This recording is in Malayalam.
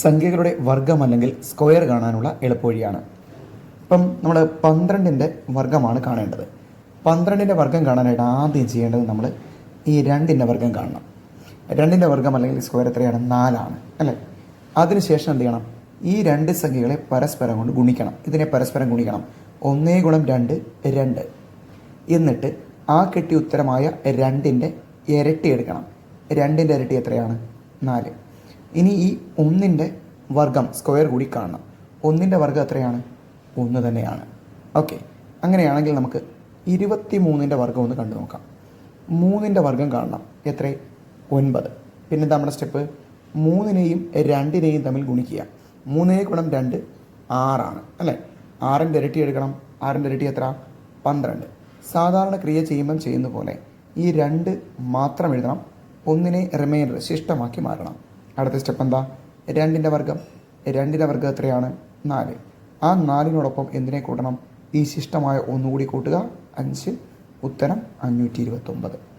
സംഖ്യകളുടെ വർഗം അല്ലെങ്കിൽ സ്ക്വയർ കാണാനുള്ള എളുപ്പവഴിയാണ്. ഇപ്പം നമ്മൾ പന്ത്രണ്ടിന്റെ വർഗമാണ് കാണേണ്ടത്. പന്ത്രണ്ടിന്റെ വർഗം കാണാനായിട്ട് ആദ്യം ചെയ്യേണ്ടത് നമ്മൾ ഈ രണ്ടിന്റെ വർഗം കാണണം. രണ്ടിന്റെ വർഗം അല്ലെങ്കിൽ സ്ക്വയർ എത്രയാണ്? നാലാണ് അല്ലേ? അതിനുശേഷം എന്ത് ചെയ്യണം? ഈ രണ്ട് സംഖ്യകളെ പരസ്പരം കൊണ്ട് ഗുണിക്കണം. ഇതിനെ പരസ്പരം ഗുണിക്കണം. ഒന്നേ ഗുണം രണ്ട് രണ്ട്. എന്നിട്ട് ആ കിട്ടിയ ഉത്തരമായ രണ്ടിന്റെ ഇരട്ടി എടുക്കണം. രണ്ടിന്റെ ഇരട്ടി എത്രയാണ്? നാല്. ഇനി ഈ ഒന്നിന്റെ വർഗം സ്ക്വയർ കൂടി കാണണം. ഒന്നിന്റെ വർഗം എത്രയാണ്? ഒന്ന് തന്നെയാണ്. ഓക്കെ അങ്ങനെയാണെങ്കിൽ നമുക്ക് ഇരുപത്തി മൂന്നിന്റെ വർഗം ഒന്ന് കണ്ടു നോക്കാം. മൂന്നിന്റെ വർഗം കാണണം. എത്ര? ഒൻപത്. പിന്നെ നമ്മുടെ സ്റ്റെപ്പ് മൂന്നിനെയും രണ്ടിനെയും തമ്മിൽ ഗുണിക്കുക. മൂന്നിനെ ഗുണം രണ്ട് ആറാണ്. അല്ലേ? ആറിന്റെ ഇരട്ടി എടുക്കണം. ആറിന്റെ ഇരട്ടി എത്ര? പന്ത്രണ്ട്. സാധാരണ ക്രിയ ചെയ്യുമ്പം ചെയ്യുന്ന പോലെ ഈ രണ്ട് മാത്രം എഴുതണം. ഒന്നിനെ റിമൈൻഡർ ശിഷ്ടമാക്കി മാറണം അടുത്ത സ്റ്റെപ്പ് എന്താ? രണ്ടിന്റെ വർഗം രണ്ടിന്റെ വർഗം എത്രയാണ്? നാല്. ആ നാലിനോടൊപ്പം എന്തിനെ കൂട്ടണം? ഈ ശിഷ്ടമായ ഒന്നുകൂടി കൂട്ടുക അഞ്ച്. ഉത്തരം അഞ്ഞൂറ്റി ഇരുപത്തൊമ്പത്.